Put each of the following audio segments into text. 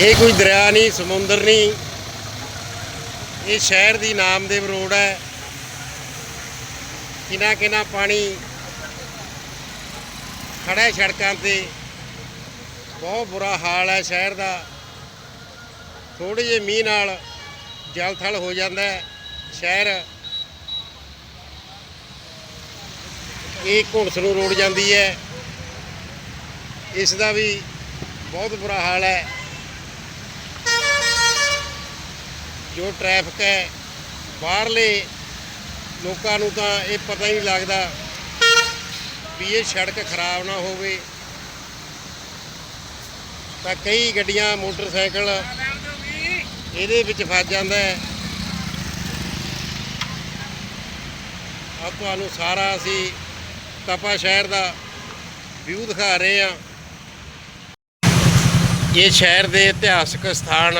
ਇਹ ਕੋਈ ਦਰਿਆ ਨਹੀਂ, ਸਮੁੰਦਰ ਨਹੀਂ। ਇਹ ਸ਼ਹਿਰ ਦੀ ਨਾਮਦੇਵ ਰੋਡ ਹੈ। ਕਿਨਾ ਕਿਨਾ ਪਾਣੀ ਖੜਾ ਸੜਕਾਂ ਤੇ। ਬਹੁਤ ਬੁਰਾ ਹਾਲ ਹੈ ਸ਼ਹਿਰ ਦਾ। ਥੋੜੇ ਜਿਹੇ ਮੀਂਹ ਨਾਲ ਜਲ ਥਲ ਹੋ ਜਾਂਦਾ ਹੈ ਸ਼ਹਿਰ। ਇਹ ਘੁੰਡਸ ਨੂੰ ਰੋੜ ਜਾਂਦੀ ਹੈ। ਇਸ ਦਾ ਵੀ ਬਹੁਤ ਬੁਰਾ ਹਾਲ ਹੈ। ਜੋ ਟ੍ਰੈਫਿਕ ਹੈ, ਬਾਹਰਲੇ ਲੋਕਾਂ ਨੂੰ ਤਾਂ ਇਹ ਪਤਾ ਹੀ ਨਹੀਂ ਲੱਗਦਾ ਵੀ ਇਹ ਸੜਕ ਖਰਾਬ ਨਾ ਹੋਵੇ। ਤਾਂ ਕਈ ਗੱਡੀਆਂ, ਮੋਟਰਸਾਈਕਲ ਇਹਦੇ ਵਿੱਚ ਫਸ ਜਾਂਦਾ ਹੈ। ਆ ਤੁਹਾਨੂੰ ਸਾਰਾ ਅਸੀਂ ਤਪਾ ਸ਼ਹਿਰ ਦਾ ਵਿਊ ਦਿਖਾ ਰਹੇ ਹਾਂ। ਇਹ ਸ਼ਹਿਰ ਦੇ ਇਤਿਹਾਸਕ ਸਥਾਨ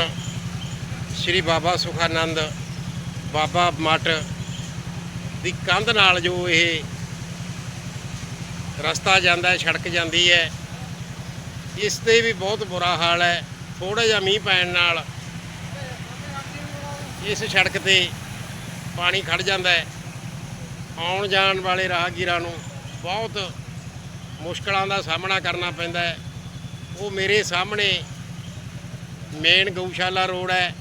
ਸ਼੍ਰੀ ਬਾਬਾ ਸੁਖਾਨੰਦ, ਬਾਬਾ ਮੱਠ ਦੀ ਕੰਧ ਨਾਲ ਜੋ ਇਹ ਰਸਤਾ ਜਾਂਦਾ ਹੈ, ਸੜਕ ਜਾਂਦੀ ਹੈ, ਇਸ ਤੇ ਵੀ ਬਹੁਤ ਬੁਰਾ ਹਾਲ ਹੈ। ਥੋੜਾ ਜਿਹਾ ਮੀਂਹ ਪੈਣ ਨਾਲ ਇਸ ਸੜਕ ਤੇ ਪਾਣੀ ਖੜ ਜਾਂਦਾ ਹੈ। ਆਉਣ ਜਾਣ ਵਾਲੇ ਰਾਹਗੀਰਾਂ ਨੂੰ ਬਹੁਤ ਮੁਸ਼ਕਲਾਂ ਦਾ ਸਾਹਮਣਾ ਕਰਨਾ ਪੈਂਦਾ ਹੈ। ਉਹ ਮੇਰੇ ਸਾਹਮਣੇ ਮੇਨ ਗਊਸ਼ਾਲਾ ਰੋਡ ਹੈ।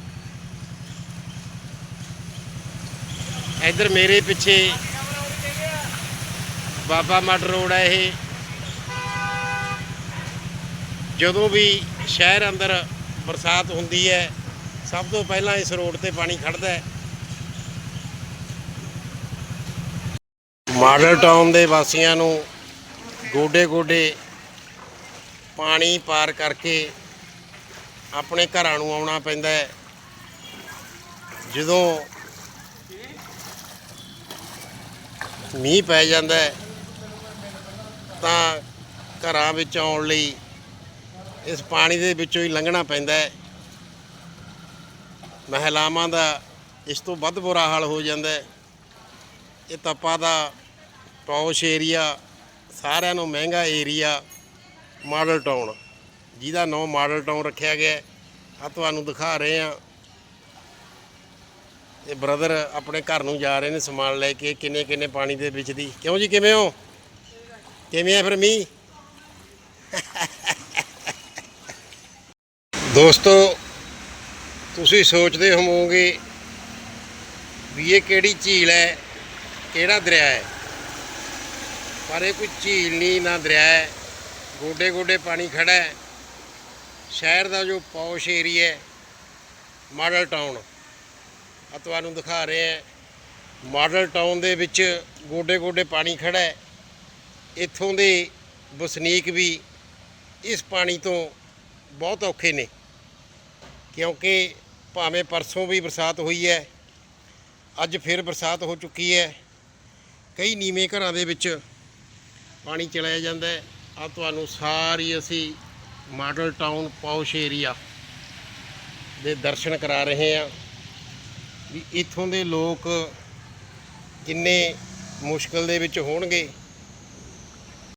ਇੱਧਰ ਮੇਰੇ ਪਿੱਛੇ ਬਾਬਾ ਮੱਠ ਰੋਡ ਹੈ ਇਹ। ਜਦੋਂ ਵੀ ਸ਼ਹਿਰ ਅੰਦਰ ਬਰਸਾਤ ਹੁੰਦੀ ਹੈ, ਸਭ ਤੋਂ ਪਹਿਲਾਂ ਇਸ ਰੋਡ ਤੇ ਪਾਣੀ ਖੜਦਾ ਹੈ। ਮਾਡਲ ਟਾਊਨ ਦੇ ਵਾਸੀਆਂ ਨੂੰ ਗੋਡੇ ਗੋਡੇ ਪਾਣੀ ਪਾਰ ਕਰਕੇ ਆਪਣੇ ਘਰਾਂ ਨੂੰ ਆਉਣਾ ਪੈਂਦਾ ਹੈ। ਜਦੋਂ ਮੀਂਹ ਪੈ ਜਾਂਦਾ ਤਾਂ ਘਰਾਂ ਵਿੱਚ ਆਉਣ ਲਈ ਇਸ ਪਾਣੀ ਦੇ ਵਿੱਚੋਂ ਹੀ ਲੰਘਣਾ ਪੈਂਦਾ ਹੈ। ਮਹਿਲਾਵਾਂ ਦਾ ਇਸ ਤੋਂ ਵੱਧ ਬੁਰਾ ਹਾਲ ਹੋ ਜਾਂਦਾ ਹੈ। ਇਹ ਤਪਾ ਦਾ ਪੌਸ਼ ਏਰੀਆ, ਸਾਰਿਆਂ ਨੂੰ ਮਹਿੰਗਾ ਏਰੀਆ ਮਾਡਲ ਟਾਊਨ, ਜਿਹਦਾ ਨਾਮ ਮਾਡਲ ਟਾਊਨ ਰੱਖਿਆ ਗਿਆ ਹੈ। ਆ ਤੁਹਾਨੂੰ ਦਿਖਾ ਰਹੇ ਆ ਇਹ ਬ੍ਰਦਰ ਆਪਣੇ ਘਰ ਨੂੰ ਜਾ ਰਹੇ ਨੇ ਸਮਾਨ ਲੈ ਕੇ, ਕਿੰਨੇ ਕਿੰਨੇ ਪਾਣੀ ਦੇ ਵਿੱਚ ਦੀ। ਕਿਉਂ ਜੀ, ਕਿਵੇਂ ਹੋ? ਕਿਵੇਂ ਆ ਫਿਰ ਮੀਂਹ? ਦੋਸਤੋ, ਤੁਸੀਂ ਸੋਚਦੇ ਹੋਵੋਗੇ ਵੀ ਇਹ ਕਿਹੜੀ ਝੀਲ ਹੈ, ਕਿਹੜਾ ਦਰਿਆ ਹੈ? ਪਰ ਇਹ ਕੋਈ ਝੀਲ ਨਹੀਂ, ਨਾ ਦਰਿਆ ਹੈ। ਗੋਡੇ ਗੋਡੇ ਪਾਣੀ ਖੜਾ ਹੈ। ਸ਼ਹਿਰ ਦਾ ਜੋ ਪੌਸ਼ ਏਰੀਆ ਹੈ, ਮਾਡਲ ਟਾਊਨ। ਆ ਤੁਹਾਨੂੰ ਦਿਖਾ ਰਹੇ ਹਾਂ। ਮਾਡਲ ਟਾਊਨ ਦੇ ਵਿੱਚ ਗੋਡੇ ਗੋਡੇ ਪਾਣੀ ਖੜਾ ਹੈ। ਇੱਥੋਂ ਦੇ ਵਸਨੀਕ ਵੀ ਇਸ ਪਾਣੀ ਤੋਂ ਬਹੁਤ ਔਖੇ ਨੇ। ਕਿਉਂਕਿ ਭਾਵੇਂ ਪਰਸੋਂ ਵੀ ਬਰਸਾਤ ਹੋਈ ਹੈ, ਅੱਜ ਫਿਰ ਬਰਸਾਤ ਹੋ ਚੁੱਕੀ ਹੈ। ਕਈ ਨੀਵੇਂ ਘਰਾਂ ਦੇ ਵਿੱਚ ਪਾਣੀ ਚਲਾਇਆ ਜਾਂਦਾ ਹੈ। ਆ ਤੁਹਾਨੂੰ ਸਾਰੀ ਅਸੀਂ ਮਾਡਲ ਟਾਊਨ ਪੌਸ਼ ਏਰੀਆ ਦੇ ਦਰਸ਼ਨ ਕਰਾ ਰਹੇ ਹਾਂ। ਵੀ ਇੱਥੋਂ ਦੇ ਲੋਕ ਕਿੰਨੇ ਮੁਸ਼ਕਲ ਦੇ ਵਿੱਚ ਹੋਣਗੇ।